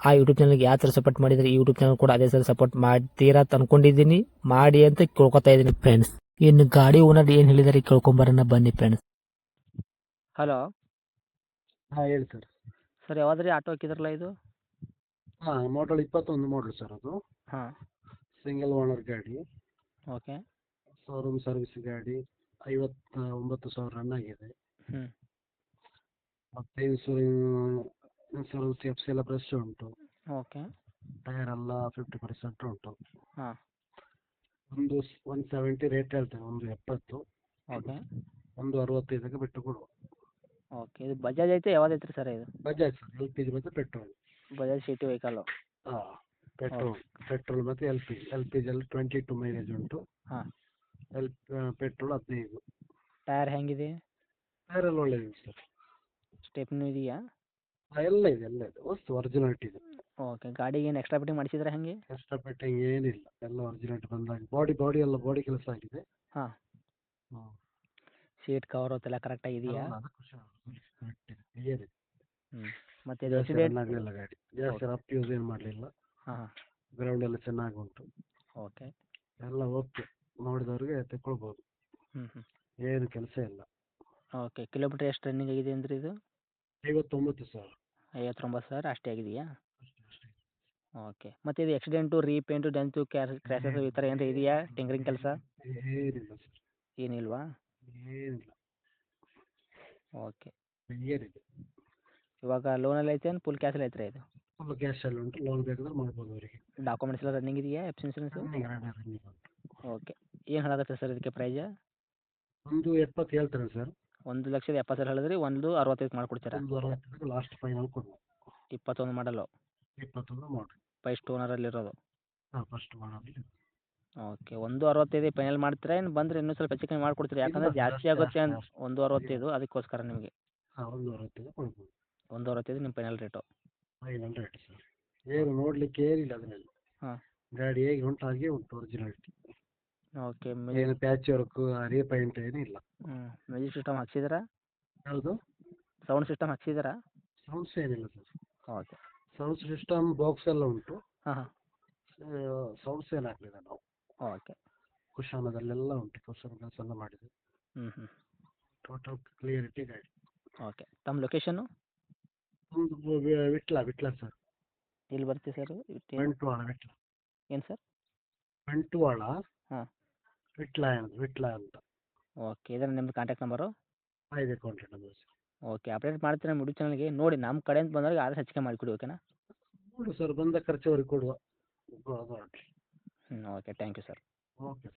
ಆ ಯೂಟ್ಯೂಬ್ ಚಾನಲ್ಗೆ ಯಾವ ಥರ ಸಪೋರ್ಟ್ ಮಾಡಿದರೆ ಈ ಯೂಟ್ಯೂಬ್ ಚಾನಲ್ ಕೂಡ ಅದೇ ಥರ ಸಪೋರ್ಟ್ ಮಾಡ್ತೀರಾ ಅಂತ ಅನ್ಕೊಂಡಿದ್ದೀನಿ. ಮಾಡಿ ಅಂತ ಕೇಳ್ಕೊತಾ ಇದ್ದೀನಿ ಫ್ರೆಂಡ್ಸ್ ಇನ್ನು ಗಾಡಿ ಓನರ್ ಏನು ಹೇಳಿದಾರೆ ಕೇಳ್ಕೊಂಬರೋಣ ಬನ್ನಿ ಫ್ರೆಂಡ್ಸ್ ಹಲೋ ಹಾಂ ಹೇಳಿ ಸರ್ ಸರ್ ಯಾವ್ದ್ರಿ ಆಟೋ ಹಾಕಿದ್ರಲ್ಲ ಇದು? ಹಾಂ ಮಾಡಲ್ ಇಪ್ಪತ್ತೊಂದು ಮಾಡಲ್ ಸರ್ ಅದು. ಹಾಂ. ಸಿಂಗಲ್ ಓನರ್ ಗಾಡಿ. ಓಕೆ ಶೋರೂಮ್ ಸರ್ವಿಸ್ ಗಾಡಿ. ಐವತ್ತ ಒಂಬತ್ತು ಸಾವಿರ ರನ್ ಆಗಿದೆ. ಹ್ಞೂ ಮತ್ತು ಇನ್ಸೂರೆನ್ಸ್ ಸಿ ಎಫ್ ಸಿ ಎಲ್ಲ ಫ್ರೆಶ್ ಉಂಟು. ಓಕೆ ಟೈರ್ ಎಲ್ಲ ಫಿಫ್ಟಿ ಪರ್ಸೆಂಟ್ ಉಂಟು. ಹಾಂ. ಒಂದು ಒನ್ ಸೆವೆಂಟಿ ರೇಟ್ ಹೇಳ್ತೇನೆ ಒಂದು ಎಪ್ಪತ್ತು. ಓಕೆ ಒಂದು ಅರವತ್ತೈದಕ್ಕೆ ಬಿಟ್ಟು ಕೊಡುವ. ಓಕೆ ಇದು ಬಜಾಜ್ ಐತೆ ಯಾವ್ದು ಐತ್ರಿ ಸರ್ ಇದು? Bajaj sir L P G ಮತ್ತು ಪೆಟ್ರೋಲ್ ಬಜಾಜ್ ಸಿಟಿ ವೆಹಿಕಲ್ಲು ಹಾಂ ಪೆಟ್ರೋಲ್ ಪೆಟ್ರೋಲ್ ಮತ್ತು L P G L P ಜಿಯಲ್ಲಿ ಟ್ವೆಂಟಿ ಟು ಮೈಲೇಜ್ ಉಂಟು. ಹಾಂ. ಎಲ್ ಪೆಟ್ರೋಲ್ ಹದಿನೈದು. ಟೈರ್ ಹೆಂಗಿದೆ? ಟೈರ್ ಎಲ್ಲ ಒಳ್ಳೆಯದಿದೆ ಸರ್. ಸ್ಟೆಪ್ನು ಇದೆಯಾ? ಹಾಂ ಎಲ್ಲ ಇದೆ ಎಲ್ಲ ಇದೆ. ವಸ್ತು ಒರಿಜಿನಾಲಿಟಿ ಇದೆ. ಓಕೆ ಗಾಡಿಗೆ ಏನು ಎಕ್ಸ್ಟ್ರಾ ಫಿಟ್ಟಿಂಗ್ ಮಾಡಿಸಿದ್ರೆ ಹೆಂಗೆ? ಎಕ್ಸ್ಟ್ರಾ ಫಿಟ್ಟಿಂಗ್ ಏನಿಲ್ಲ. ಎಲ್ಲ ಒರಿಜಿನಾಲಿಟಿ ಬಂದಾಗ. ಬಾಡಿ ಬಾಡಿ ಎಲ್ಲ ಬಾಡಿ ಕೆಲಸ ಆಗಿದೆ. ಹಾಂ. ಶೀಟ್ ಸೀಟ್ ಕವರ್ ಎಲ್ಲ ಕರೆಕ್ಟಾಗಿ ಇದೆಯಾ ಮತ್ತೆ ಹ್ಞೂ ಮತ್ತು ಇದು ಜಾಸ್ತಿ ಆಕ್ಸಿಡೆಂಟ್ run ಗಾಡಿ. ಜಾಸ್ತಿ ರಫ್ ಯೂಸ್ ಏನು ಮಾಡಲಿಲ್ಲ. ಹಾಂ ಹಾಂ. ಗ್ರೌಂಡ್ ಎಲ್ಲ ಚೆನ್ನಾಗಿ ಉಂಟು. ಓಕೆ ಎಲ್ಲ ಓಕೆ ನೋಡಿದವ್ರಿಗೆ ತೆಕ್ಕೊಳ್ಬೋದು ಹ್ಞೂ ಹ್ಞೂ ಏನು ಕೆಲಸ ಇಲ್ಲ. ಓಕೆ ಕಿಲೋಮೀಟರ್ ಎಷ್ಟು ರನ್ನಿಂಗ್ ಆಗಿದೆ ಅಂದ್ರೆ ಇದು? ಐವತ್ತೊಂಬತ್ತು ಸಾವಿರ. ಐವತ್ತೊಂಬತ್ತು ಸಾವಿರ ಅಷ್ಟೇ ಆಗಿದೆಯಾ? ಅಷ್ಟೇ ಅಷ್ಟೇ. ಓಕೆ. ಮತ್ತೆ ಇದು ಆಕ್ಸಿಡೆಂಟು ರೀಪೇಂಟು ಡೆಂತು ಕ್ರ್ಯಾಶಸ್ ಈ ಥರ ಏನಾರ ಇದೆಯಾ? ಟಿಂಗ್ರಿಂಗ್ ಕೆಲಸ? ಏನಿಲ್ಲ ಸರ್. ಏನಿಲ್ವಾ? ಏನಿಲ್ಲ. ಓಕೆ. ಇದೆ ಇವಾಗ ಲೋನಲ್ಲಿ ಐತೆ ಫುಲ್ ಕ್ಯಾಶಲ್ಲಿ ಐತ್ರಿ ಇದು? ಫುಲ್ ಕ್ಯಾಶಲ್ಲಿ ಉಂಟು. ಲೋನ್ ಬೇಕಾದ್ರೆ ಮಾಡ್ಬೋದು ಅವರಿಗೆ. ಡಾಕ್ಯುಮೆಂಟ್ಸ್ ಎಲ್ಲ ರನ್ನಿಂಗ್ ಇದೆಯಾ? F insurance okay. ಏನು ಹೇಳಾಕತ್ತೆ ಸರ್ ಇದಕ್ಕೆ ಪ್ರೈಸ್ ಒಂದು ಎಪ್ಪತ್ತು ಹೇಳ್ತಾರೆ ಸರ್. ಒಂದು ಲಕ್ಷದ ಎಪ್ಪತ್ತು ಸಾವಿರ ಹೇಳಿದ್ರಿ ಒಂದು ಅರವತ್ತೈದು ಮಾಡ್ಕೊಡ್ತೀರಾ? ಒಂದು ಅರವತ್ತಕ್ಕೆ ಲಾಸ್ಟ್ ಫೈನಲ್ ಕೊಡುವ ಇಪ್ಪತ್ತೊಂದು ಮಾಡಲು? ಇಪ್ಪತ್ತೊಂದು ಮಾಡ್ರಿ. ಫಸ್ಟ್ ಓನರಲ್ಲಿರೋದು ಹಾಂ ಫಸ್ಟ್ ಓಕೆ ಒಂದು ಅರವತ್ತೈದು ಫೈನಲ್ ಮಾಡ್ತೀರಾ? ಏನು ಬಂದ್ರೆ ಇನ್ನೂ ಸ್ವಲ್ಪ ಹೆಚ್ಚು ಕಮ್ಮಿ ಮಾಡ್ಕೊಡ್ತೀರಾ? ಯಾಕಂದರೆ ಜಾಸ್ತಿ ಆಗುತ್ತೆ ಅಂತ. ಒಂದು ಅರವತ್ತೈದು ಅದಕ್ಕೋಸ್ಕರ ನಿಮಗೆ? ಹಾಂ ಒಂದು ಅರವತ್ತೈದು ಕೊಡ್ಬೋದು. ಒಂದು ಅರವತ್ತೈದು ನಿಮ್ಮ final rate final rate sir ಏನು ನೋಡಲಿಕ್ಕೆ ಏನಿಲ್ಲ ಅದರಲ್ಲಿ. ಹಾಂ. ಗಾಡಿ ಹೇಗೆ ಉಂಟು ಹಾಗೆ ಉಂಟು ಒರಿಜಿನಾಲಿಟಿ ಓಕೆ ಏನು ಪ್ಯಾಚ್ ವರ್ಕ್ ರೀಪೈಂಟ್ ಏನಿಲ್ಲ ಹ್ಞೂ ಮ್ಯೂಸಿಕ್ ಸಿಸ್ಟಮ್ ಹಾಕ್ಸಿದ್ದೀರಾ ಯಾವುದು? ಸೌಂಡ್ ಸಿಸ್ಟಮ್ ಹಾಕ್ಸಿದ್ದೀರಾ ಸೌಂಡ್ಸ್ ಏನಿಲ್ಲ sir okay sound system box ಎಲ್ಲ ಉಂಟು. ಹಾಂ ಹಾಂ. ಸೌಂಡ್ಸ್ ಏನು ಹಾಕಲಿಲ್ಲ ನಾವು. ಓಕೆ ಕುಶಾನದಲ್ಲೆಲ್ಲ ಉಂಟು ಕುಶಾನ ಕೆಲಸ ಎಲ್ಲ ಮಾಡಿದೆ ಹ್ಞೂ ಹ್ಞೂ ಟೋಟಲ್ ಕ್ಲಿಯರಿಟಿ ಗಾಡಿ ಓಕೆ ತಮ್ಮ ಲೊಕೇಶನ್ನು ಒಂದು ವಿಟ್ಲಾ ವಿಟ್ಲ ಸರ್ ಎಲ್ಲಿ ಬರ್ತೀವಿ ಸರ್ ಬಂಟ್ವಾಳ ವಿಟ್ಲ. ಏನು ಸರ್ ಬಂಟ್ವಾಳ? ಹಾಂ. ವಿಟ್ಲ ವಿಟ್ಲ ಅಂತ. ಓಕೆ ಇದನ್ನು ನಿಮ್ಮ ಕಾಂಟ್ಯಾಕ್ಟ್ ನಂಬರು ಇದೆ contact number sir. Okay update ಮಾಡ್ತೀನಿ ನಮ್ಮ ಯೂಟ್ಯೂಬ್ ಚಾನಲ್ಗೆ ನೋಡಿ ನಮ್ಮ ಕಡೆಯಿಂದ ಬಂದವ್ರಿಗೆ ಆದಷ್ಟು ಹೆಚ್ಚಿಗೆ ಮಾಡಿಕೊಡಿ ಓಕೆನಾ ನೋಡು ಸರ್ ಬಂದ ಖರ್ಚು ಅವ್ರಿಗೆ ಕೊಡುವ. ಹ್ಞೂ okay thank you sir okay